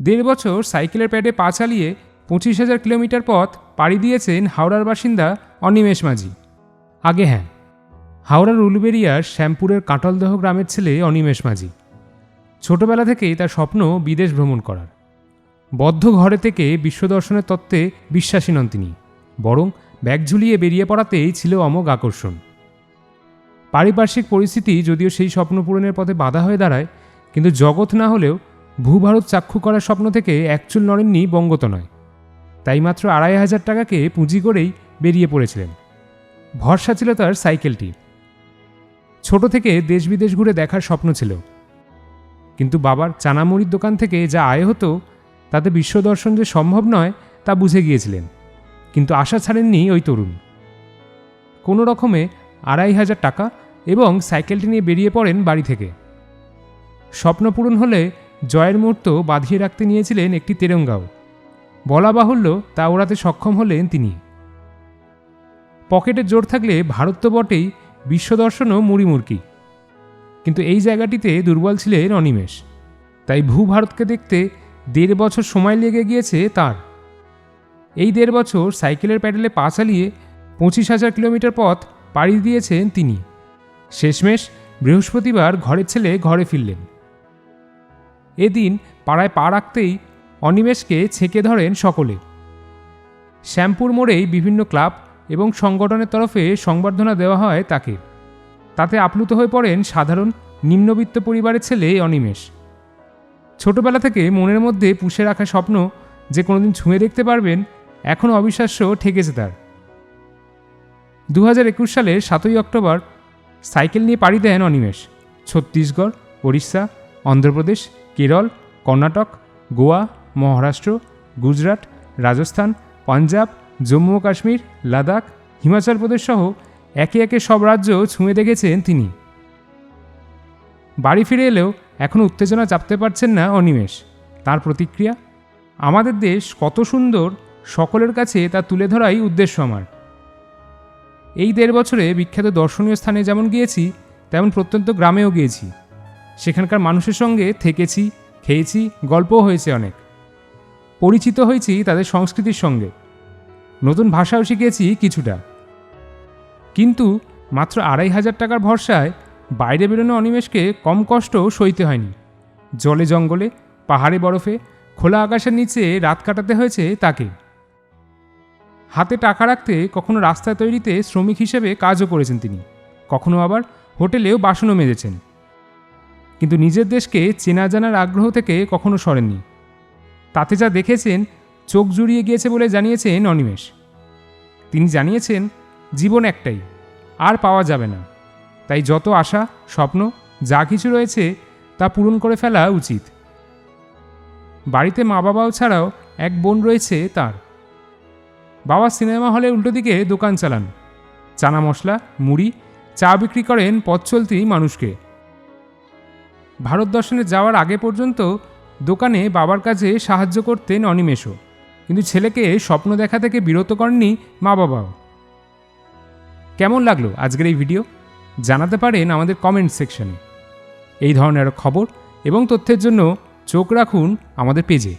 দেড় বছর সাইকেলের প্যাডে পা চালিয়ে পঁচিশ হাজার কিলোমিটার পথ পাড়ি দিয়েছেন হাওড়ার বাসিন্দা অনিমেষ মাঝি। আগে হ্যাঁ হাওড়ার উলুবেরিয়ার শ্যামপুরের কাঁটলদহ গ্রামের ছেলে অনিমেষ মাঝি। ছোটবেলা থেকেই তার স্বপ্ন বিদেশ ভ্রমণ করার। বদ্ধ ঘরে থেকে বিশ্বদর্শনের তত্ত্বে বিশ্বাসী নন তিনি, বরং ব্যাগ ঝুলিয়ে বেরিয়ে পড়াতেই ছিল অমোঘ আকর্ষণ। পারিপার্শ্বিক পরিস্থিতি যদিও সেই স্বপ্ন পূরণের পথে বাধা হয়ে দাঁড়ায়, কিন্তু জগৎ না হলেও ভূভারত চাক্ষু করার স্বপ্ন থেকে একচুল নড়েননি বঙ্গত নয় তাই মাত্র আড়াই হাজার টাকাকে পুঁজি করেই বেরিয়ে পড়েছিলেন। ভরসা ছিল তার সাইকেলটি ছোট থেকে দেশ বিদেশ ঘুরে দেখার স্বপ্ন ছিল। কিন্তু বাবার চানামুড়ির দোকান থেকে যা আয় হতো, তাতে বিশ্বদর্শন যে সম্ভব নয়, তা বুঝে গিয়েছিলেন। কিন্তু আশা ছাড়েননি ওই তরুণ। কোনো রকমে আড়াই হাজার টাকা এবং সাইকেলটি নিয়ে বেরিয়ে পড়েন বাড়ি থেকে। স্বপ্ন পূরণ হলে জয়ের মুহূর্ত বাঁধিয়ে রাখতে নিয়েছিলেন একটি তেরঙ্গাও। বলা বাহুল্য তা ওড়াতে সক্ষম হলেন তিনি। পকেটে জোর থাকলে ভারত তো বটেই বিশ্বদর্শনও মুড়িমুড়কি। কিন্তু এই জায়গাটিতে দুর্বল ছিলেন অনিমেষ। তাই ভূভারতকে দেখতে দেড় বছর সময় লেগে গিয়েছে তার। এই দেড় বছর সাইকেলের প্যাডেলে পা চালিয়ে পঁচিশ হাজার কিলোমিটার পথ পাড়ি দিয়েছেন তিনি। শেষমেশ বৃহস্পতিবার ঘরের ছেলে ঘরে ফিরলেন। এদিন পাড়ায় পা রাখতেই অনিমেষকে ছেঁকে ধরেন সকলে। শ্যামপুর মোড়েই বিভিন্ন ক্লাব এবং সংগঠনের তরফে সংবর্ধনা দেওয়া হয় তাকে। তাতে আপ্লুত হয়ে পড়েন সাধারণ নিম্নবিত্ত পরিবারের ছেলে অনিমেষ। ছোটবেলা থেকে মনের মধ্যে পুষে রাখা স্বপ্ন যে কোনোদিন ছুঁয়ে দেখতে পারবেন এখনও অবিশ্বাস্য ঠেকেছে তার। দু হাজার একুশ সালের সাতই অক্টোবর সাইকেল নিয়ে পাড়ি দেন অনিমেষ। ছত্তিশগড়, ওড়িশা, অন্ধ্রপ্রদেশ কেরল, কর্ণাটক, গোয়া, মহারাষ্ট্র, গুজরাট, রাজস্থান, পাঞ্জাব, জম্মু ও কাশ্মীর, লাদাখ, হিমাচল প্রদেশ সহ একে একে সব রাজ্য ছুঁয়ে দেখেছেন তিনি। বাড়ি ফিরে এলেও এখনও উত্তেজনা চাপতে পারছেন না অনিমেষ। তার প্রতিক্রিয়া, আমাদের দেশ কত সুন্দর, সকলের কাছে তা তুলে ধরাই উদ্দেশ্য আমার। এই দেড় বছরে বিখ্যাত দর্শনীয় স্থানে যেমন গিয়েছি, তেমন প্রত্যন্ত গ্রামেও গিয়েছি। সেখানকার মানুষের সঙ্গে থেকেছি, খেয়েছি, গল্পও হয়েছে অনেক। পরিচিত হয়েছি তাদের সংস্কৃতির সঙ্গে। নতুন ভাষাও শিখেছি কিছুটা। কিন্তু মাত্র আড়াই হাজার টাকার ভরসায় বাইরে বেরোনো অনিমেষকে কম কষ্ট সইতে হয়নি। জলে জঙ্গলে, পাহাড়ে বরফে, খোলা আকাশের নিচে রাত কাটাতে হয়েছে তাকে। হাতে টাকা রাখতে কখনো রাস্তা তৈরিতে শ্রমিক হিসেবে কাজও করেছেন তিনি। কখনো আবার হোটেলেও বাসনও মেজেছেন। কিন্তু নিজের দেশকে চেনা জানার আগ্রহ থেকে কখনো সরেননি। তাতে যা দেখেছেন, চোখ জুড়িয়ে গিয়েছে বলে জানিয়েছেন অনিমেষ। তিনি জানিয়েছেন, জীবন একটাই, আর পাওয়া যাবে না। তাই যত আশা, স্বপ্ন, যা কিছু রয়েছে, তা পূরণ করে ফেলা উচিত। বাড়িতে মা বাবাও ছাড়াও এক বোন রয়েছে তার। বাবা সিনেমা হলে উল্টো দিকে দোকান চালান। চানা মশলা, মুড়ি, চা বিক্রি করেন পথ চলতি মানুষকে। ভারত দর্শনে যাওয়ার আগে পর্যন্ত দোকানে বাবার কাজে সাহায্য করতেন অনিমেষও। কিন্তু ছেলেকে স্বপ্ন দেখা থেকে বিরত করেননি মা বাবাও কেমন লাগল আজকের এই ভিডিও? জানাতে পারেন আমাদের কমেন্ট সেকশনে এই ধরনের খবর এবং তথ্যের জন্য চোখ রাখুন আমাদের পেজে